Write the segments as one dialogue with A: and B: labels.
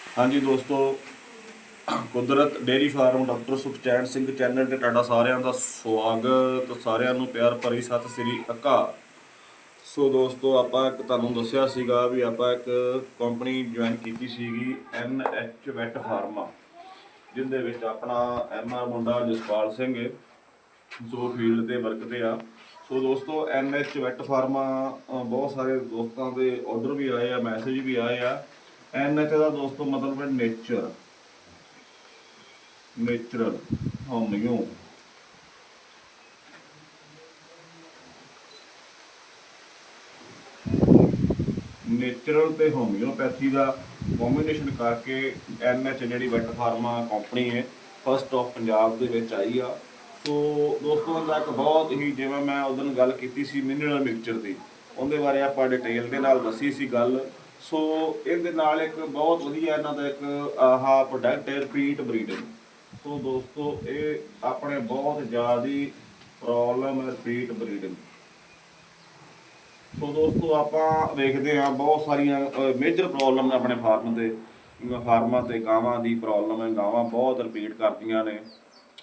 A: ਹਾਂਜੀ ਦੋਸਤੋ, Kudrat dairy farm doctor Sukhchain Singh channel ਤੇ ਤੁਹਾਡਾ ਸਾਰਿਆਂ ਦਾ ਸਵਾਗਤ, ਸਾਰਿਆਂ ਨੂੰ ਪਿਆਰ ਭਰੀ ਸਤਿ ਸ੍ਰੀ ਅਕਾਲ। ਸੋ ਦੋਸਤੋ, ਆਪਾਂ ਇੱਕ ਤੁਹਾਨੂੰ ਦੱਸਿਆ ਸੀਗਾ ਵੀ ਆਪਾਂ ਇੱਕ ਕੰਪਨੀ ਜੁਆਇਨ ਕੀਤੀ ਸੀਗੀ ਐਨ ਐਚ ਵੈਟ ਫਾਰਮਾ ਜਿੰਦੇ ਵਿੱਚ ਆਪਣਾ ਐਮ ਆਰ ਮੁੰਡਾ ਜਸਪਾਲ ਸਿੰਘ ਜੋ ਫੀਲਡ ਤੇ ਵਰਕ ਤੇ ਆ। ਸੋ ਦੋਸਤੋ, ਐਨ ਐਚ ਵੈਟ ਫਾਰਮਾ ਬਹੁਤ ਸਾਰੇ ਦੋਸਤਾਂ ਦੇ ਆਰਡਰ ਵੀ ਆਏ ਆ ਮੈਸੇਜ ਵੀ ਆਏ ਆ। ਐਨ ਐਚ ਦਾ ਦੋਸਤੋ ਮਤਲਬ ਹੈ ਨੇਚਰ ਨੇਚਰਲ ਹੋਮਿਓ ਨੇਚਰਲ ਤੇ ਹੋਮਿਓਪੈਥੀ ਦਾ ਕੰਬੀਨੇਸ਼ਨ ਕਰਕੇ ਐਨਐਚ ਜਿਹੜੀ ਵੈਟ ਫਾਰਮਾ ਕੰਪਨੀ ਹੈ ਫਸਟ ਆਫ ਪੰਜਾਬ ਦੇ ਵਿੱਚ ਆਈ ਆ। ਸੋ ਦੋਸਤੋ ਇਹਦਾ ਇੱਕ ਬਹੁਤ ਹੀ ਜਿਵੇਂ ਮੈਂ ਉਦੋਂ ਗੱਲ ਕੀਤੀ ਸੀ ਮਿਨਰਲ ਮਿਕਸਚਰ ਦੀ, ਉਹਦੇ ਬਾਰੇ ਆਪਾਂ ਡਿਟੇਲ ਦੇ ਨਾਲ ਦੱਸੀ ਸੀ ਗੱਲ। ਸੋ ਇਹਦੇ ਨਾਲ ਇੱਕ ਬਹੁਤ ਵਧੀਆ ਇਹਨਾਂ ਦਾ ਇੱਕ, ਆਹ ਪ੍ਰੋਡਕਟ ਹੈ ਰਿਪੀਟ ਬਰੀਡਿੰਗ ਸੋ ਦੋਸਤੋ, ਇਹ ਆਪਣੇ ਬਹੁਤ ਜ਼ਿਆਦੀ ਪ੍ਰੋਬਲਮ ਹੈ ਰਿਪੀਟ ਬਰੀਡਿੰਗ ਸੋ ਦੋਸਤੋ, ਆਪਾਂ ਵੇਖਦੇ ਹਾਂ, ਬਹੁਤ ਸਾਰੀਆਂ ਮੇਜਰ ਪ੍ਰੋਬਲਮ ਨੇ ਆਪਣੇ ਫਾਰਮ ਦੇ। ਫਾਰਮਾਂ ਤੇ ਗਾਵਾਂ ਦੀ ਪ੍ਰੋਬਲਮ ਹੈ, ਗਾਵਾਂ ਬਹੁਤ ਰਿਪੀਟ ਕਰਦੀਆਂ ਨੇ।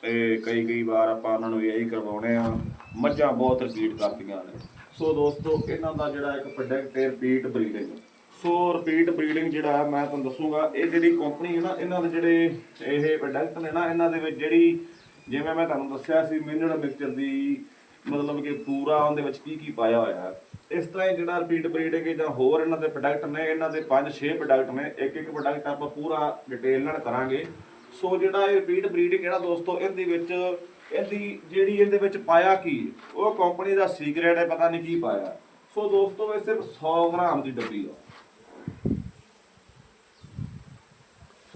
A: ਤੇ ਕਈ ਕਈ ਵਾਰ ਆਪਾਂ ਉਹਨਾਂ ਨੂੰ ਇਹੀ ਕਰਵਾਉਣੇ ਆ ਮੱਝਾਂ ਬਹੁਤ ਰਿਪੀਟ ਕਰਦੀਆਂ ਨੇ। ਸੋ ਦੋਸਤੋ, ਇਹਨਾਂ ਦਾ ਜਿਹੜਾ ਇੱਕ ਪ੍ਰੋਡਕਟ ਹੈ repeat breeding so repeat breeding ਜਿਹੜਾ ਮੈਂ ਤੁਹਾਨੂੰ ਦੱਸੂਗਾ, ਇਹ ਜਿਹੜੀ ਕੰਪਨੀ ਹੈ ਨਾ, ਇਹਨਾਂ ਦੇ ਜਿਹੜੇ ਇਹ ਪ੍ਰੋਡਕਟ ਨੇ ਨਾ, ਇਹਨਾਂ ਦੇ ਵਿੱਚ ਜਿਹੜੀ, ਜਿਵੇਂ ਮੈਂ ਤੁਹਾਨੂੰ ਦੱਸਿਆ ਸੀ, ਮਿਨਰਲ ਮਿਕਸਚਰ ਦੀ, ਮਤਲਬ ਕਿ ਪੂਰਾ ਉਹਦੇ ਵਿੱਚ ਕੀ ਕੀ ਪਾਇਆ ਹੋਇਆ ਹੈ। ਇਸ ਤਰ੍ਹਾਂ ਹੀ ਜਿਹੜਾ ਰਿਪੀਟ ਬਰੀਡਿੰਗ ਜਾਂ ਹੋਰ ਇਹਨਾਂ ਦੇ ਪ੍ਰੋਡਕਟ ਨੇ, ਇਹਨਾਂ ਦੇ 5-6 ਪ੍ਰੋਡਕਟ ਨੇ, ਇੱਕ ਇੱਕ ਪ੍ਰੋਡਕਟ ਆਪਾਂ ਪੂਰਾ ਡਿਟੇਲ ਨਾਲ ਕਰਾਂਗੇ। ਸੋ ਜਿਹੜਾ ਇਹ ਰਿਪੀਟ ਬਰੀਡਿੰਗ ਜਿਹੜਾ ਦੋਸਤੋ, ਇਹਦੇ ਵਿੱਚ, ਇਹਦੀ ਜਿਹੜੀ ਇਹਦੇ ਵਿੱਚ ਪਾਇਆ ਕੀ ਉਹ ਕੰਪਨੀ ਦਾ ਸੀਕ੍ਰੇਟ ਹੈ, ਪਤਾ ਨਹੀਂ ਕੀ ਪਾਇਆ। ਸੋ ਦੋਸਤੋ, ਇਹ ਸਿਰਫ 100 ਗ੍ਰਾਮ ਦੀ ਡੱਬੀ ਆ।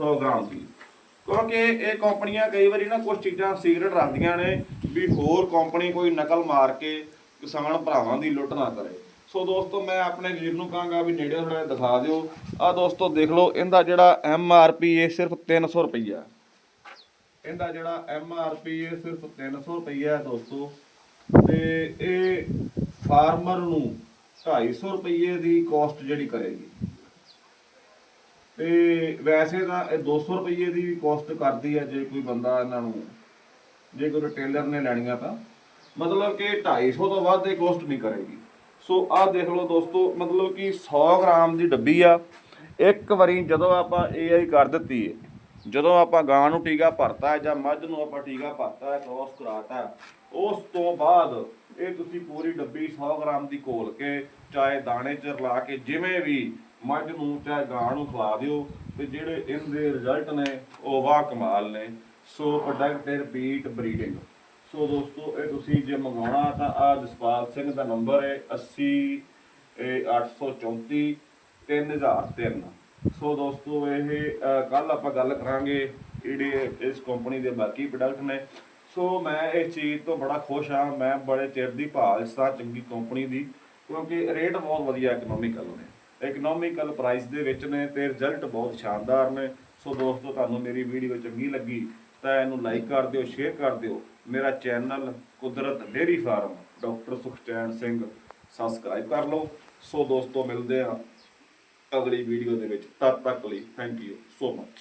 A: 100 ਗ੍ਰਾਮ ਦੀ। ਕਿਉਂਕਿ ਇਹ ਕੰਪਨੀਆਂ ਕਈ ਵਾਰੀ ਨਾ ਕੁਝ ਚੀਜ਼ਾਂ ਸੀਕ੍ਰੇਟ ਰੱਖਦੀਆਂ ਨੇ ਵੀ ਹੋਰ ਕੰਪਨੀ ਕੋਈ ਨਕਲ ਮਾਰ ਕੇ ਕਿਸਾਨ ਭਰਾਵਾਂ ਦੀ ਲੁੱਟ ਨਾ ਕਰੇ। ਸੋ ਦੋਸਤੋ, ਮੈਂ ਆਪਣੇ ਵੀਰ ਨੂੰ ਕਹਾਂਗਾ ਵੀ ਨੇੜੇ ਥੋੜਾ ਦਿਖਾ ਦਿਓ। ਆ ਦੋਸਤੋ, ਦੇਖ ਲਓ, ਇਹਦਾ ਜਿਹੜਾ ਐਮ ਆਰ ਪੀ ਇਹ ਸਿਰਫ 300 ਰੁਪਈਆ। ਇਹਦਾ ਜਿਹੜਾ ਐਮ ਆਰ ਪੀ ਇਹ ਸਿਰਫ 300 ਰੁਪਈਆ ਹੈ ਦੋਸਤੋ। ਤੇ ਇਹ ਫਾਰਮਰ ਨੂੰ 250 ਰੁਪਏ ਦੀ ਕੋਸਟ ਜਿਹੜੀ ਕਰੇਗੀ। ਤੇ ਵੈਸੇ ਤਾਂ ਇਹ 200 ਰੁਪਏ ਦੀ ਕੋਸਟ ਕਰਦੀ ਹੈ ਜੇ ਕੋਈ ਬੰਦਾ ਇਹਨਾਂ ਨੂੰ, ਜੇ ਕੋਈ ਰਿਟੇਲਰ ਨੇ ਲੈਣੀਆਂ ਤਾਂ। ਮਤਲਬ ਕਿ 250 ਤੋਂ ਵੱਧ ਇਹ ਕੋਸਟ ਨਹੀਂ ਕਰੇਗੀ। ਸੋ ਆਹ ਦੇਖ ਲਓ ਦੋਸਤੋ, ਮਤਲਬ ਕਿ 100 ਗ੍ਰਾਮ ਦੀ ਡੱਬੀ ਆ। ਇੱਕ ਵਾਰੀ ਜਦੋਂ ਆਪਾਂ ਏਆਈ ਕਰ ਦਿੱਤੀ ਹੈ ਜਦੋਂ ਆਪਾਂ ਗਾਂ ਨੂੰ ਟੀਕਾ ਭਰਤਾ ਜਾਂ ਮੱਝ ਨੂੰ ਆਪਾਂ ਟੀਕਾ ਭਰਤਾ ਹੈ ਕ੍ਰੋਸ ਕਰਾਤਾ ਉਸ ਤੋਂ ਬਾਅਦ ਇਹ ਤੁਸੀਂ ਪੂਰੀ ਡੱਬੀ 100 ਗ੍ਰਾਮ ਦੀ ਘੋਲ ਕੇ, ਚਾਹੇ ਦਾਣੇ ਚ ਰਲਾ ਕੇ, ਜਿਵੇਂ ਵੀ ਮੱਝ ਨੂੰ ਚਾਹੇ ਗਾਂ ਨੂੰ ਖਵਾ ਦਿਓ ਤੇ ਜਿਹੜੇ ਇਹਦੇ ਰਿਜ਼ਲਟ ਨੇ ਉਹ ਵਾਹ ਕਮਾਲ ਨੇ। So product repeat breeding so ਦੋਸਤੋ, ਇਹ ਤੁਸੀਂ ਜੇ ਮੰਗਾਉਣਾ ਤਾਂ ਆ ਜਸਪਾਲ ਸਿੰਘ ਦਾ ਨੰਬਰ ਹੈ 80 ਇਹ 834 3003 ਸੋ ਦੋਸਤੋ, ਇਹ ਕੱਲ ਆਪਾਂ ਗੱਲ ਕਰਾਂਗੇ ਜਿਹੜੇ ਇਸ ਕੰਪਨੀ ਦੇ ਬਾਕੀ ਪ੍ਰੋਡਕਟ ਨੇ। ਸੋ ਮੈਂ ਇਸ ਚੀਜ਼ ਤੋਂ ਬੜਾ ਖੁਸ਼ ਹਾਂ, ਮੈਂ ਬੜੇ ਚਿਰ ਦੀ ਭਾਲ ਸਾਂ ਚੰਗੀ ਕੰਪਨੀ ਦੀ, ਕਿਉਂਕਿ ਰੇਟ ਬਹੁਤ ਵਧੀਆ ਇਕਨੋਮਿਕਲ ਨੇ। ਇਕਨੋਮਿਕਲ ਪ੍ਰਾਈਸ ਦੇ ਵਿੱਚ ਨੇ ਤੇ ਰਿਜ਼ਲਟ ਬਹੁਤ ਸ਼ਾਨਦਾਰ ਨੇ। ਸੋ ਦੋਸਤੋ, ਤੁਹਾਨੂੰ ਮੇਰੀ ਵੀਡੀਓ ਚੰਗੀ ਲੱਗੀ ਤਾਂ ਇਹਨੂੰ ਲਾਈਕ ਕਰ ਦਿਓ ਸ਼ੇਅਰ ਕਰ ਦਿਓ। ਮੇਰਾ channel Kudrat dairy farm, doctor Sukhchain Singh subscribe ਕਰ ਲਓ। ਸੋ ਦੋਸਤੋ, ਮਿਲਦੇ ਆ ਅਗਲੀ ਵੀਡੀਓ ਦੇ ਵਿੱਚ। ਤਦ ਤੱਕ ਲਈ ਥੈਂਕ ਯੂ ਸੋ ਮਚ